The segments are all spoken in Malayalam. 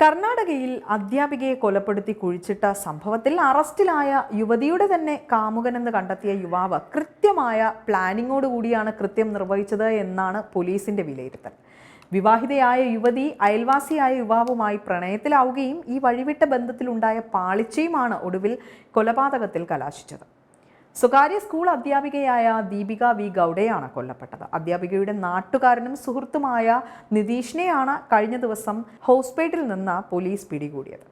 കർണാടകയിൽ അധ്യാപികയെ കൊലപ്പെടുത്തി കുഴിച്ചിട്ട സംഭവത്തിൽ അറസ്റ്റിലായ യുവതിയുടെ തന്നെ കാമുകനെന്ന് കണ്ടെത്തിയ യുവാവ് കൃത്യമായ പ്ലാനിങ്ങോടുകൂടിയാണ് കൃത്യം നിർവഹിച്ചത് എന്നാണ് പോലീസിന്റെ വിലയിരുത്തൽ. വിവാഹിതയായ യുവതി അയൽവാസിയായ യുവാവുമായി പ്രണയത്തിലാവുകയും ഈ വഴിവിട്ട ബന്ധത്തിലുണ്ടായ പാളിച്ചയുമാണ് ഒടുവിൽ കൊലപാതകത്തിൽ കലാശിച്ചത്. സ്വകാര്യ സ്കൂൾ അധ്യാപികയായ ദീപിക വി ഗൗഡയാണ് കൊല്ലപ്പെട്ടത്. അധ്യാപികയുടെ നാട്ടുകാരനും സുഹൃത്തുമായ നിതീഷിനെയാണ് കഴിഞ്ഞ ദിവസം ഹോസ്പിറ്റലിൽ നിന്ന് പോലീസ് പിടികൂടിയത്.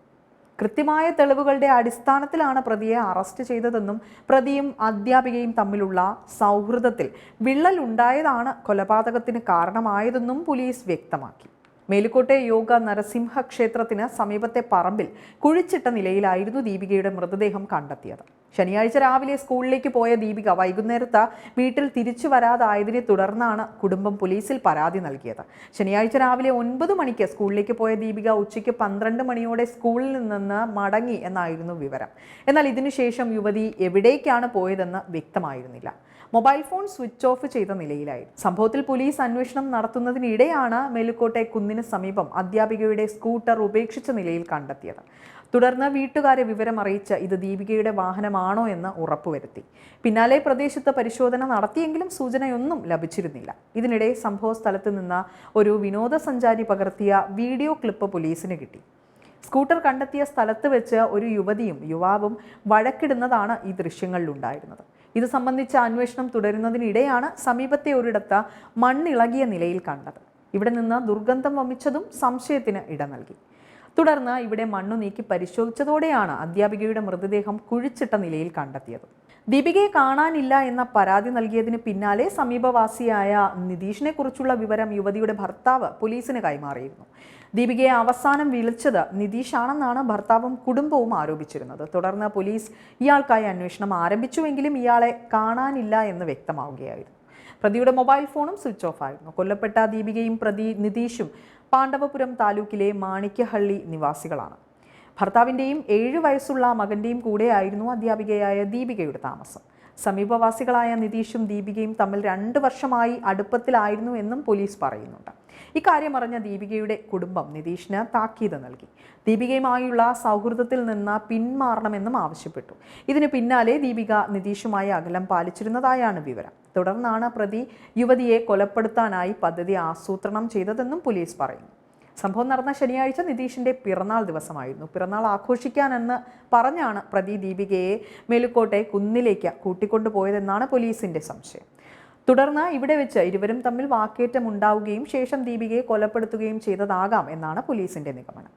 കൃത്യമായ തെളിവുകളുടെ അടിസ്ഥാനത്തിലാണ് പ്രതിയെ അറസ്റ്റ് ചെയ്തതെന്നും പ്രതിയും അധ്യാപികയും തമ്മിലുള്ള സൗഹൃദത്തിൽ വിള്ളൽ ഉണ്ടായതാണ് കൊലപാതകത്തിന് കാരണമായതെന്നും പോലീസ് വ്യക്തമാക്കി. മേലുക്കോട്ടെ യോഗ നരസിംഹ ക്ഷേത്രത്തിന് സമീപത്തെ പറമ്പിൽ കുഴിച്ചിട്ട നിലയിലായിരുന്നു ദീപികയുടെ മൃതദേഹം കണ്ടെത്തിയത്. ശനിയാഴ്ച രാവിലെ സ്കൂളിലേക്ക് പോയ ദീപിക വൈകുന്നേരത്ത് വീട്ടിൽ തിരിച്ചു വരാതായതിനെ തുടർന്നാണ് കുടുംബം പോലീസിൽ പരാതി നൽകിയത്. ശനിയാഴ്ച രാവിലെ ഒൻപത് മണിക്ക് സ്കൂളിലേക്ക് പോയ ദീപിക ഉച്ചയ്ക്ക് പന്ത്രണ്ട് മണിയോടെ സ്കൂളിൽ നിന്ന് മടങ്ങി എന്നായിരുന്നു വിവരം. എന്നാൽ ഇതിനുശേഷം യുവതി എവിടേക്കാണ് പോയതെന്ന് വ്യക്തമായിരുന്നില്ല. മൊബൈൽ ഫോൺ സ്വിച്ച് ഓഫ് ചെയ്ത നിലയിലായിരുന്നു. സംഭവത്തിൽ പോലീസ് അന്വേഷണം നടത്തുന്നതിനിടെയാണ് മേലുക്കോട്ടെ കുന്നിന് സമീപം അധ്യാപികയുടെ സ്കൂട്ടർ ഉപേക്ഷിച്ച നിലയിൽ കണ്ടെത്തിയത്. തുടർന്ന് വീട്ടുകാരെ വിവരം അറിയിച്ച് ഇത് ദീപികയുടെ വാഹനമാണോ എന്ന് ഉറപ്പുവരുത്തി. പിന്നാലെ പ്രദേശത്ത് പരിശോധന നടത്തിയെങ്കിലും സൂചനയൊന്നും ലഭിച്ചിരുന്നില്ല. ഇതിനിടെ സംഭവ സ്ഥലത്ത് നിന്ന് ഒരു വിനോദസഞ്ചാരി പകർത്തിയ വീഡിയോ ക്ലിപ്പ് പോലീസിന് കിട്ടി. സ്കൂട്ടർ കണ്ടെത്തിയ സ്ഥലത്ത് വെച്ച് ഒരു യുവതിയും യുവാവും വഴക്കിടുന്നതാണ് ഈ ദൃശ്യങ്ങളിലുണ്ടായിരുന്നത്. ഇത് സംബന്ധിച്ച അന്വേഷണം തുടരുന്നതിനിടെയാണ് സമീപത്തെ ഒരിടത്ത് മണ്ണിളകിയ നിലയിൽ കണ്ടത്. ഇവിടെ നിന്ന് ദുർഗന്ധം വമിച്ചതും സംശയത്തിന് ഇട നൽകി. തുടർന്ന് ഇവിടെ മണ്ണു നീക്കി പരിശോധിച്ചതോടെയാണ് അധ്യാപികയുടെ മൃതദേഹം കുഴിച്ചിട്ട നിലയിൽ കണ്ടെത്തിയത്. ദീപികയെ കാണാനില്ല എന്ന പരാതി നൽകിയതിന് പിന്നാലെ സമീപവാസിയായ നിതീഷിനെ കുറിച്ചുള്ള വിവരം യുവതിയുടെ ഭർത്താവ് പോലീസിന് കൈമാറിയിരുന്നു. ദീപികയെ അവസാനം വിളിച്ചത് നിതീഷാണെന്നാണ് ഭർത്താവും കുടുംബവും ആരോപിച്ചിരുന്നത്. തുടർന്ന് പോലീസ് ഇയാൾക്കായി അന്വേഷണം ആരംഭിച്ചുവെങ്കിലും ഇയാളെ കാണാനില്ല എന്ന് വ്യക്തമാവുകയായിരുന്നു. പ്രതിയുടെ മൊബൈൽ ഫോണും സ്വിച്ച് ഓഫ് ആയിരുന്നു. കൊല്ലപ്പെട്ട ദീപികയും പ്രതി നിതീഷും പാണ്ഡവപുരം താലൂക്കിലെ മാണിക്യഹള്ളി നിവാസികളാണ്. ഭർത്താവിന്റെയും ഏഴ് വയസ്സുള്ള മകന്റെയും കൂടെയായിരുന്നു അധ്യാപികയായ ദീപികയുടെ താമസം. സമീപവാസികളായ നിതീഷും ദീപികയും തമ്മിൽ രണ്ട് വർഷമായി അടുപ്പത്തിലായിരുന്നു എന്നും പോലീസ് പറയുന്നുണ്ട്. ഇക്കാര്യം അറിഞ്ഞ ദീപികയുടെ കുടുംബം നിതീഷിന് താക്കീത് നൽകി. ദീപികയുമായുള്ള സൗഹൃദത്തിൽ നിന്ന് പിന്മാറണമെന്നും ആവശ്യപ്പെട്ടു. ഇതിന് പിന്നാലെ ദീപിക നിതീഷുമായി അകലം പാലിച്ചിരുന്നതായാണ് വിവരം. തുടർന്നാണ് പ്രതി യുവതിയെ കൊലപ്പെടുത്താനായി പദ്ധതി ആസൂത്രണം ചെയ്തതെന്നും പോലീസ് പറയുന്നു. സംഭവം നടന്ന ശനിയാഴ്ച നിതീഷിന്റെ പിറന്നാൾ ദിവസമായിരുന്നു. പിറന്നാൾ ആഘോഷിക്കാനെന്ന് പറഞ്ഞാണ് പ്രതി ദീപികയെ മേലുക്കോട്ടെ കുന്നിലേക്ക് കൂട്ടിക്കൊണ്ടുപോയതെന്നാണ് പോലീസിന്റെ സംശയം. തുടർന്ന് ഇവിടെ വെച്ച് ഇരുവരും തമ്മിൽ വാക്കേറ്റം ഉണ്ടാവുകയും ശേഷം ദീപികയെ കൊലപ്പെടുത്തുകയും ചെയ്തതാകാം എന്നാണ് പോലീസിന്റെ നിഗമനം.